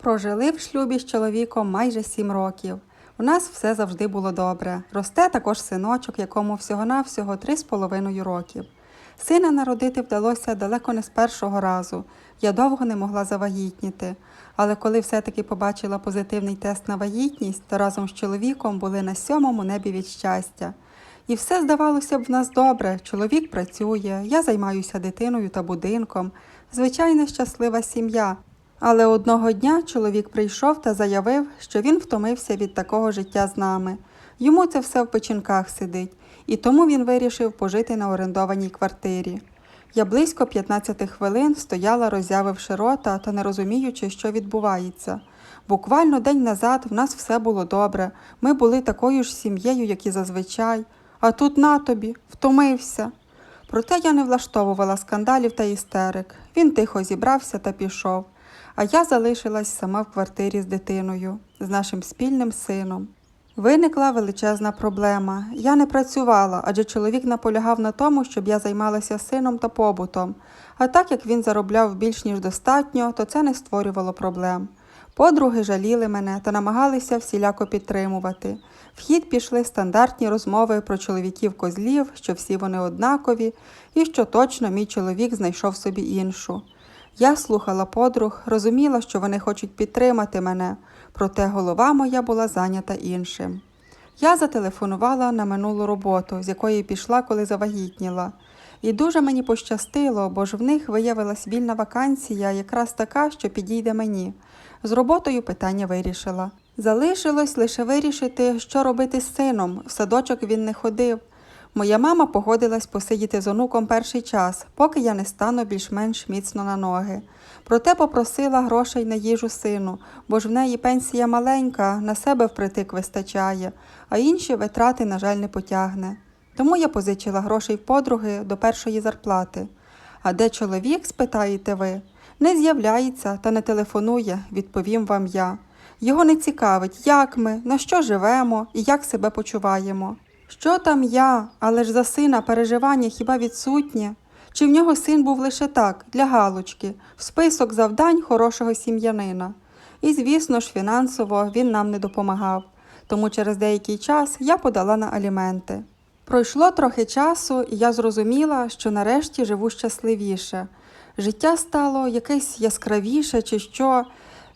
Прожили в шлюбі з чоловіком майже сім років. У нас все завжди було добре. Росте також синочок, якому всього-навсього три з половиною років. Сина народити вдалося далеко не з першого разу. Я довго не могла завагітніти. Але коли все-таки побачила позитивний тест на вагітність, то разом з чоловіком були на сьомому небі від щастя. І все здавалося б в нас добре. Чоловік працює, я займаюся дитиною та будинком. Звичайна щаслива сім'я. Але одного дня чоловік прийшов та заявив, що він втомився від такого життя з нами. Йому це все в печінках сидить, і тому він вирішив пожити на орендованій квартирі. Я близько 15 хвилин стояла, роззявивши рота та не розуміючи, що відбувається. Буквально день назад в нас все було добре. Ми були такою ж сім'єю, як і зазвичай. А тут на тобі, втомився. Проте я не влаштовувала скандалів та істерик. Він тихо зібрався та пішов. А я залишилась сама в квартирі з дитиною, з нашим спільним сином. Виникла величезна проблема. Я не працювала, адже чоловік наполягав на тому, щоб я займалася сином та побутом. А так як він заробляв більш ніж достатньо, то це не створювало проблем. Подруги жаліли мене та намагалися всіляко підтримувати. В хід пішли стандартні розмови про чоловіків козлів, що всі вони однакові, і що точно мій чоловік знайшов собі іншу. Я слухала подруг, розуміла, що вони хочуть підтримати мене, проте голова моя була зайнята іншим. Я зателефонувала на минулу роботу, з якої пішла, коли завагітніла. І дуже мені пощастило, бо ж в них виявилась вільна вакансія, якраз така, що підійде мені. З роботою питання вирішила. Залишилось лише вирішити, що робити з сином. В садочок він не ходив. Моя мама погодилась посидіти з онуком перший час, поки я не стану більш-менш міцно на ноги. Проте попросила грошей на їжу сину, бо ж в неї пенсія маленька, на себе впритик вистачає, а інші витрати, на жаль, не потягне. Тому я позичила грошей в подруги до першої зарплати. А де чоловік, спитаєте ви? Не з'являється та не телефонує, відповім вам я. Його не цікавить, як ми, на що живемо і як себе почуваємо. Що там я, але ж за сина переживання хіба відсутнє? Чи в нього син був лише так, для галочки, в список завдань хорошого сім'янина? І, звісно ж, фінансово він нам не допомагав, тому через деякий час я подала на аліменти. Пройшло трохи часу, і я зрозуміла, що нарешті живу щасливіше. Життя стало якесь яскравіше чи що.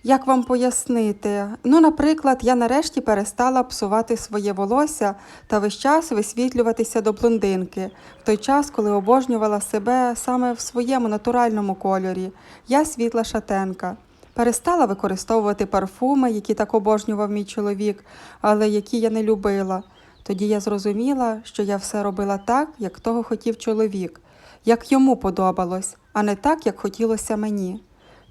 Як вам пояснити? Ну, наприклад, я нарешті перестала псувати своє волосся та весь час висвітлюватися до блондинки, в той час, коли обожнювала себе саме в своєму натуральному кольорі. Я світла шатенка. Перестала використовувати парфуми, які так обожнював мій чоловік, але які я не любила. Тоді я зрозуміла, що я все робила так, як того хотів чоловік, як йому подобалось, а не так, як хотілося мені.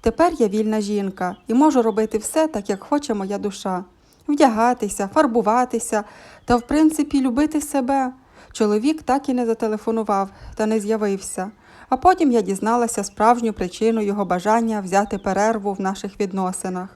Тепер я вільна жінка і можу робити все так, як хоче моя душа. Вдягатися, фарбуватися та, в принципі, любити себе. Чоловік так і не зателефонував та не з'явився. А потім я дізналася справжню причину його бажання взяти перерву в наших відносинах.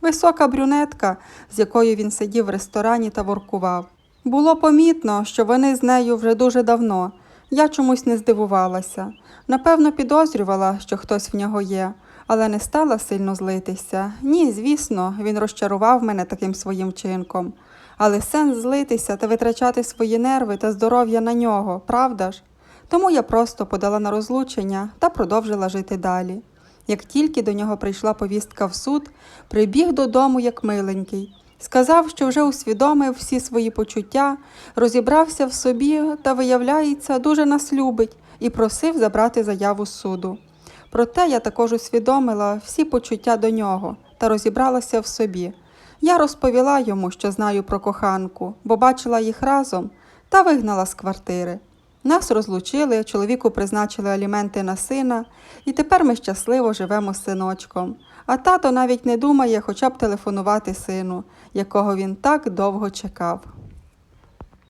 Висока брюнетка, з якою він сидів в ресторані та воркував. Було помітно, що вони з нею вже дуже давно. Я чомусь не здивувалася. Напевно, підозрювала, що хтось в нього є, але не стала сильно злитися. Ні, звісно, він розчарував мене таким своїм вчинком. Але сенс злитися та витрачати свої нерви та здоров'я на нього, правда ж? Тому я просто подала на розлучення та продовжила жити далі. Як тільки до нього прийшла повістка в суд, прибіг додому як миленький. Сказав, що вже усвідомив всі свої почуття, розібрався в собі та, виявляється, дуже нас любить і просив забрати заяву суду. Проте я також усвідомила всі почуття до нього та розібралася в собі. Я розповіла йому, що знаю про коханку, бо бачила їх разом та вигнала з квартири. Нас розлучили, чоловіку призначили аліменти на сина, і тепер ми щасливо живемо з синочком. А тато навіть не думає хоча б телефонувати сину, якого він так довго чекав.